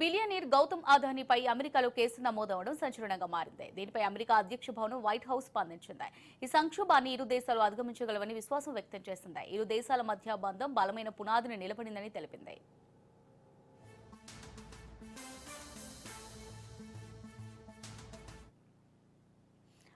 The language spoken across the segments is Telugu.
బిలియనీర్ గౌతమ్ అదానీపై అమెరికాలో కేసు నమోదవడం సంచలనంగా మారింది. దీనిపై అమెరికా అధ్యక్ష భవనం వైట్ హౌస్ స్పందించింది. ఈ సంక్షోభాన్ని ఇరు దేశాలు అధిగమించగలవని విశ్వాసం వ్యక్తం చేసింది ఇరు దేశాల మధ్య బంధం బలమైన పునాదిని నిలబడిందని తెలిపింది.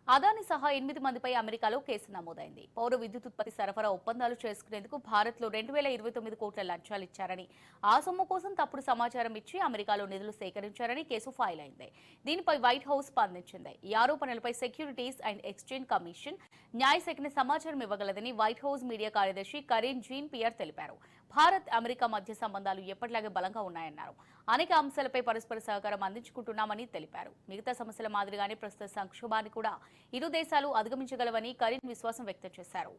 అదాని సహా ఎనిమిది మందిపై అమెరికాలో కేసు నమోదైంది. పౌర విద్యుత్ ఉత్పత్తి సరఫరా ఒప్పందాలు చేసుకునేందుకు భారత్లో రెండు వేల ఇరవై తొమ్మిది కోట్ల లంచాలు ఇచ్చారని ఆ సొమ్ము కోసం తప్పుడు సమాచారం ఇచ్చి అమెరికాలో నిధులు సేకరించారని కేసు ఫైల్ అయింది దీనిపై వైట్ హౌస్ స్పందించింది. ఈ ఆరోపణలపై సెక్యూరిటీస్ అండ్ ఎక్స్చేంజ్ కమిషన్ న్యాయశాఖని సమాచారం ఇవ్వగలదని వైట్ హౌస్ మీడియా కార్యదర్శి కరీన్ జీన్ పియర్ తెలిపారు. భారత్ అమెరికా మధ్య సంబంధాలు ఎప్పటిలాగే బలంగా ఉన్నాయన్నారు. అనేక అంశాలపై పరస్పర సహకారం అందించుకుంటున్నామని తెలిపారు. మిగతా సమస్యల మాదిరిగానే ప్రస్తుత సంక్షోభాన్ని కూడా ఇరు దేశాలు అధిగమించగలవని కరీన్ విశ్వాసం వ్యక్తం చేశారు.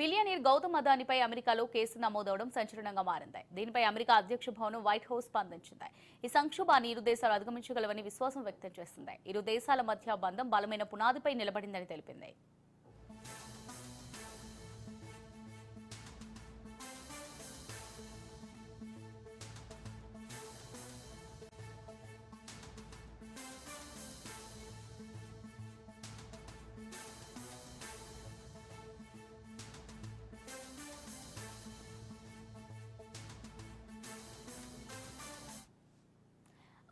బిలియనీర్ గౌతమ్ అదానిపై అమెరికాలో కేసు నమోదవడం సంచలనంగా మారింది. దీనిపై అమెరికా అధ్యక్ష భవనం వైట్ హౌస్ స్పందించింది. ఈ సంక్షోభాన్ని ఇరు దేశాలు అధిగమించగలవని విశ్వాసం వ్యక్తం చేసింది. ఇరు దేశాల మధ్య బంధం బలమైన పునాదిపై నిలబడిందని తెలిపింది.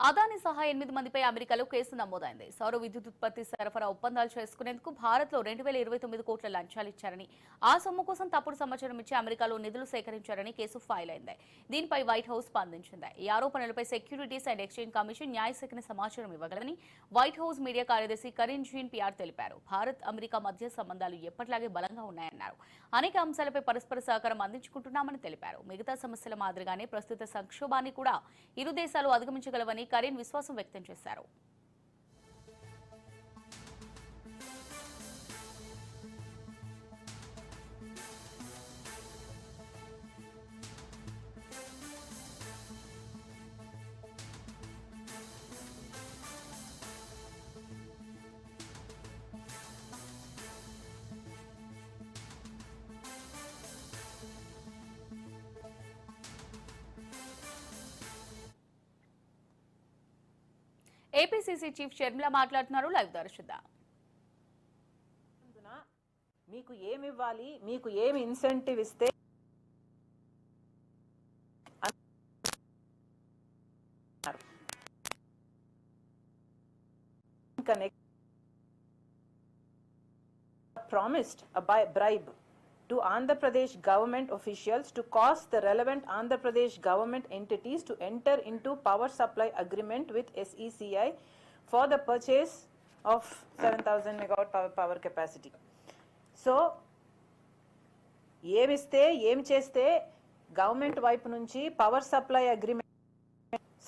అదాని సహా ఎనిమిది మందిపై అమెరికాలో కేసు నమోదైంది. సౌర విద్యుత్ ఉత్పత్తి సరఫరా ఒప్పందాలు చేసుకునేందుకు భారత్లో రెండు వేల ఇరవై తొమ్మిది కోట్ల లంచాలు ఇచ్చారని ఆ సొమ్ము కోసం తప్పుడు సమాచారం ఇచ్చి అమెరికాలో నిధులు సేకరించారని కేసు ఫైల్ అయింది దీనిపై వైట్ హౌస్ స్పందించింది. ఈ ఆరోపణలపై సెక్యూరిటీస్ అండ్ ఎక్స్చేంజ్ కమిషన్ న్యాయశాఖని సమాచారం ఇవ్వగలని వైట్ హౌస్ మీడియా కార్యదర్శి కరీన్ జీన్ పిఆర్ తెలిపారు. భారత్ అమెరికా మధ్య సంబంధాలు ఎప్పటిలాగే బలంగా ఉన్నాయన్నారు. అనేక అంశాలపై పరస్పర సహకారం అందించుకుంటున్నామని తెలిపారు. మిగతా సమస్యల మాదిరిగానే ప్రస్తుత సంక్షోభాన్ని కూడా ఇరు దేశాలు అధిగమించగలవని కరీన్ విశ్వాసం వ్యక్తం చేశారు. ఏపీసీసీ చీఫ్ షర్మిల మాట్లాడుతున్నారు. లైవ్ దర్శిద్దాం మీకు ఏమి ఇవ్వాలి మీకు ఏమి ఇన్సెంటివ్ ఇస్తే promised by bribe to Andhra Pradesh government officials to cause the relevant Andhra Pradesh government entities to enter into power supply agreement with SECI for the purchase of 7000 megawatt power, power capacity. So ఏమిస్తే ఏమి చేస్తే గవర్నమెంట్ వైపు నుంచి పవర్ సప్లై అగ్రిమెంట్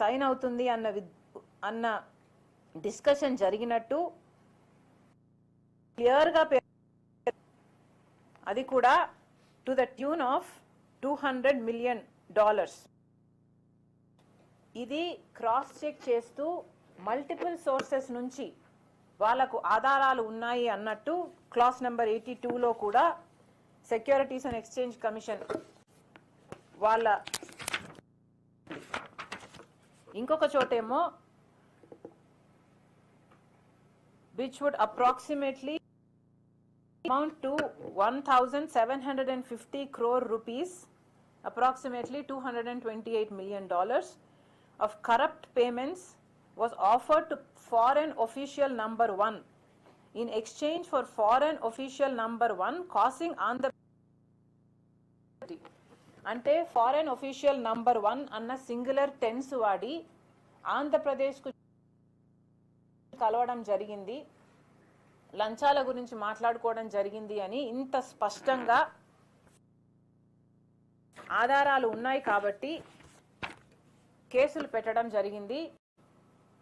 సైన్ అవుతుంది అన్న అన్న డిస్కషన్ జరిగినట్టు క్లియర్గా అది కూడా to the tune of two hundred million dollars ఇది క్రాస్ చెక్ చేస్తూ మల్టిపుల్ సోర్సెస్ నుంచి వాళ్ళకు ఆధారాలు ఉన్నాయి అన్నట్టు క్లాస్ నెంబర్ ఎయిటీ టూలో కూడా సెక్యూరిటీస్ అండ్ ఎక్స్చేంజ్ కమిషన్ వాళ్ళ ఇంకొక చోటేమో which would approximately amount to 1750 crore rupees approximately 228 million dollars of corrupt payments was offered to foreign official number 1 in exchange for foreign official number 1 causing andhra అంటే ఫారెన్ ఒఫీషియల్ నంబర్ వన్ అన్న సింగులర్ టెన్స్ వాడి ఆంధ్రప్రదేశ్కు కలవడం జరిగింది లంచాల గురించి మాట్లాడుకోవడం జరిగింది అని ఇంత స్పష్టంగా ఆధారాలు ఉన్నాయి కాబట్టి కేసులు పెట్టడం జరిగింది.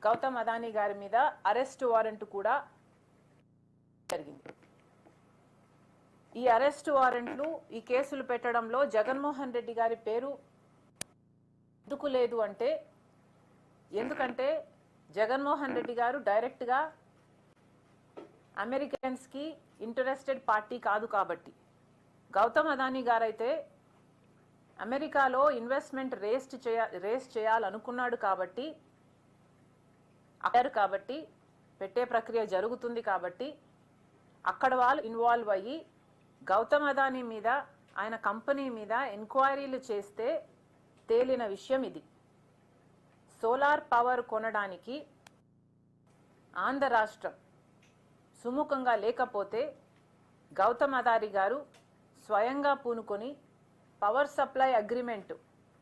గౌతమ్ అదానీ గారి మీద అరెస్ట్ వారెంట్ కూడా జరిగింది. ఈ అరెస్ట్ వారెంట్లు ఈ కేసులు పెట్టడంలో జగన్మోహన్ రెడ్డి గారి పేరు ఎందుకు లేదు అంటే ఎందుకంటే జగన్మోహన్ రెడ్డి గారు డైరెక్ట్గా అమెరికన్స్కి ఇంటరెస్టెడ్ పార్టీ కాదు కాబట్టి. గౌతమ్ అదానీ గారైతే అమెరికాలో ఇన్వెస్ట్మెంట్ రేస్ట్ చేయ రేస్ చేయాలనుకున్నాడు కాబట్టి అయ్యారు కాబట్టి పెట్టే ప్రక్రియ జరుగుతుంది కాబట్టి అక్కడ వాళ్ళు ఇన్వాల్వ్ అయ్యి గౌతమ్ అదానీ మీద ఆయన కంపెనీ మీద ఎంక్వైరీలు చేస్తే తేలిన విషయం ఇది. సోలార్ పవర్ కొనడానికి ఆంధ్ర రాష్ట్రం సుముఖంగా లేకపోతే గౌతమ్ అదారి గారు స్వయంగా పూనుకొని పవర్ సప్లై అగ్రిమెంట్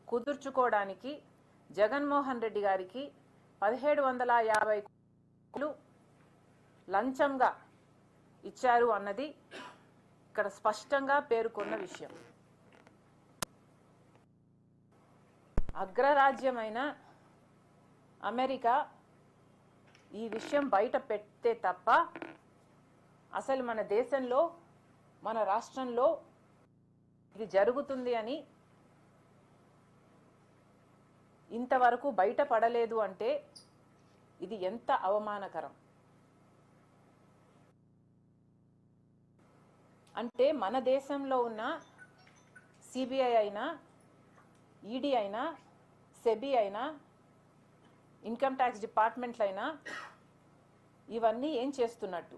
కుదుర్చుకోవడానికి జగన్మోహన్ రెడ్డి గారికి పదిహేడు వందల యాభై లంచంగా ఇచ్చారు అన్నది ఇక్కడ స్పష్టంగా పేర్కొన్న విషయం. అగ్రరాజ్యమైన అమెరికా ఈ విషయం బయట పెడితే తప్ప అసలు మన దేశంలో మన రాష్ట్రంలో ఇది జరుగుతుంది అని ఇంతవరకు బయటపడలేదు అంటే ఇది ఎంత అవమానకరం? అంటే మన దేశంలో ఉన్న సిబిఐ అయినా ఈడీ అయినా సెబీ అయినా ఇన్కమ్ ట్యాక్స్ డిపార్ట్మెంట్లు అయినా ఇవన్నీ ఏం చేస్తున్నట్టు?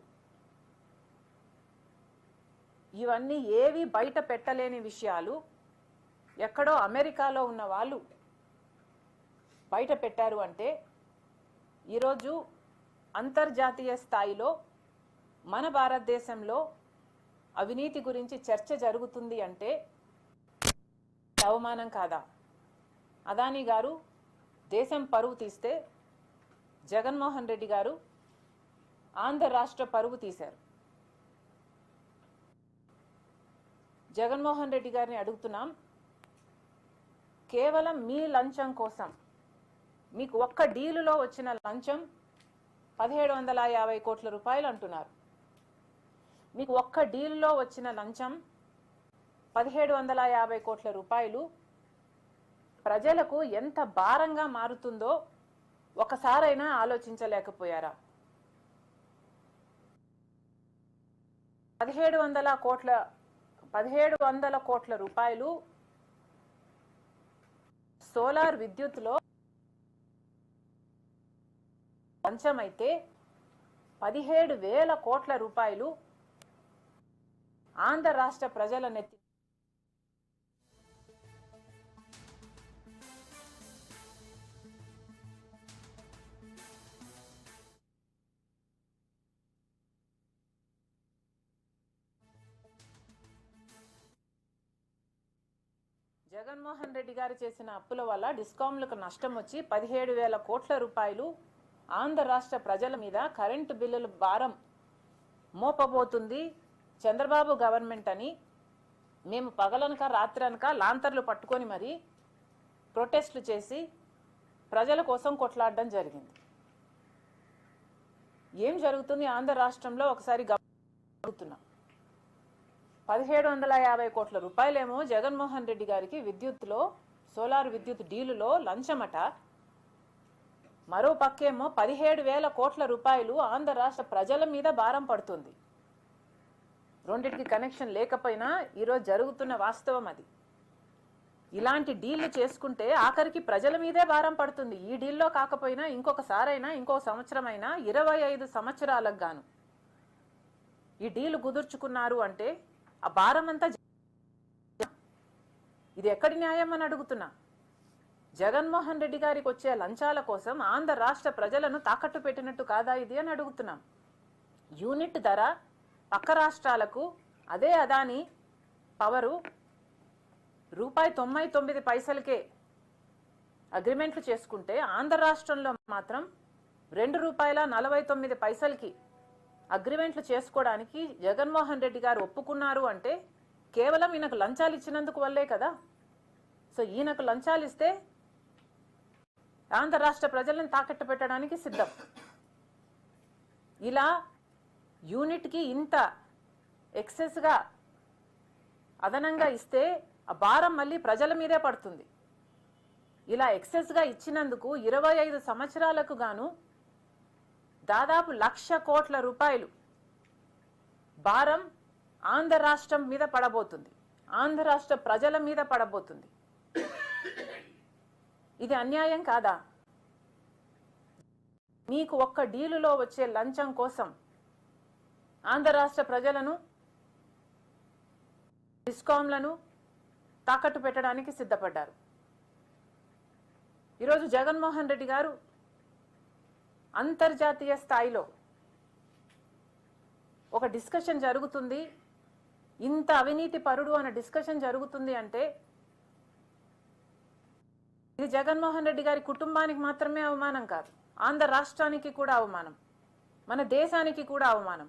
ఇవన్నీ ఏవి బయట పెట్టలేని విషయాలు. ఎక్కడో అమెరికాలో ఉన్న వాళ్ళు బయట పెట్టారు అంటే ఈరోజు అంతర్జాతీయ స్థాయిలో మన భారతదేశంలో అవినీతి గురించి చర్చ జరుగుతుంది అంటే అవమానం కాదా? అదానీ గారు దేశం పరువు తీస్తే జగన్మోహన్ రెడ్డి గారు ఆంధ్ర రాష్ట్ర పరువు తీశారు. జగన్మోహన్ రెడ్డి గారిని అడుగుతున్నాం కేవలం మీ లంచం కోసం మీకు ఒక్క డీలులో వచ్చిన లంచం పదిహేడు వందల యాభై కోట్ల రూపాయలు అంటున్నారు. మీకు ఒక్క డీల్లో వచ్చిన లంచం పదిహేడు వందల యాభై కోట్ల రూపాయలు ప్రజలకు ఎంత భారంగా మారుతుందో ఒకసారైనా ఆలోచించలేకపోయారా? పదిహేడు వందల కోట్ల పదిహేడు వందల కోట్ల రూపాయలు సోలార్ విద్యుత్లో లంచమైతే పదిహేడు వేల కోట్ల రూపాయలు ఆంధ్ర రాష్ట్ర ప్రజల నెత్తి జగన్మోహన్ రెడ్డి గారు చేసిన అప్పుల వల్ల డిస్కాంలకు నష్టం వచ్చి పదిహేడు వేల కోట్ల రూపాయలు ఆంధ్ర రాష్ట్ర ప్రజల మీద కరెంటు బిల్లుల భారం మోపబోతుంది. చంద్రబాబు గవర్నమెంట్ అని మేము పగలనక రాత్రనక లాంతర్లు పట్టుకొని మరి ప్రొటెస్ట్లు చేసి ప్రజల కోసం కొట్లాడడం జరిగింది. ఏం జరుగుతుంది? ఆంధ్ర రాష్ట్రంలో ఒకసారి గమనిస్తున్నాం పదిహేడు వందల యాభై కోట్ల రూపాయలేమో జగన్మోహన్ రెడ్డి గారికి విద్యుత్లో సోలార్ విద్యుత్ డీలులో లంచమట. మరో పక్కేమో పదిహేడు వేల కోట్ల రూపాయలు ఆంధ్ర రాష్ట్ర ప్రజల మీద భారం పడుతుంది. రెండింటికి కనెక్షన్ లేకపోయినా ఈరోజు జరుగుతున్న వాస్తవం అది. ఇలాంటి డీళ్ళు చేసుకుంటే ఆఖరికి ప్రజల మీదే భారం పడుతుంది. ఈ డీల్లో కాకపోయినా ఇంకొకసారైనా ఇంకో సంవత్సరమైనా ఇరవై ఐదు సంవత్సరాలకు గాను. ఈ డీలు కుదుర్చుకున్నారు అంటే ఆ భారం అంతా ఇది ఎక్కడి న్యాయం అని అడుగుతున్నా. జగన్మోహన్ రెడ్డి గారికి వచ్చే లంచాల కోసం ఆంధ్ర రాష్ట్ర ప్రజలను తాకట్టు పెట్టినట్టు కాదా ఇది అని అడుగుతున్నాం. యూనిట్ ధర పక్క రాష్ట్రాలకు అదే అదాని పవరు రూపాయి తొంభై తొమ్మిది పైసలకే అగ్రిమెంట్లు చేసుకుంటే ఆంధ్ర రాష్ట్రంలో మాత్రం రెండు రూపాయల నలభై తొమ్మిది పైసలకి అగ్రిమెంట్లు చేసుకోవడానికి జగన్మోహన్ రెడ్డి గారు ఒప్పుకున్నారు అంటే కేవలం ఈయనకు లంచాలు ఇచ్చినందుకు వల్లే కదా. సో ఈయనకు లంచాలు ఇస్తే ఆంధ్ర రాష్ట్ర ప్రజలను తాకట్టు పెట్టడానికి సిద్ధం. ఇలా యూనిట్కి ఇంత ఎక్సెస్గా అదనంగా ఇస్తే ఆ భారం మళ్ళీ ప్రజల మీదే పడుతుంది. ఇలా ఎక్సెస్గా ఇచ్చినందుకు ఇరవై ఐదు సంవత్సరాలకు గాను దాదాపు లక్ష కోట్ల రూపాయలు భారం ఆంధ్ర రాష్ట్రం మీద పడబోతుంది. ఆంధ్ర రాష్ట్ర ప్రజల మీద పడబోతుంది. ఇది అన్యాయం కాదా? మీకు ఒక్క డీలులో వచ్చే లంచం కోసం ఆంధ్ర రాష్ట్ర ప్రజలను డిస్కాంలను తాకట్టు పెట్టడానికి సిద్ధపడ్డారు. ఈరోజు జగన్మోహన్ రెడ్డి గారు అంతర్జాతీయ స్థాయిలో ఒక డిస్కషన్ జరుగుతుంది. ఇంత అవినీతి పరుడు అన్న డిస్కషన్ జరుగుతుంది అంటే ఇది జగన్మోహన్ రెడ్డి గారి కుటుంబానికి మాత్రమే అవమానం కాదు. ఆంధ్ర రాష్ట్రానికి కూడా అవమానం. మన దేశానికి కూడా అవమానం.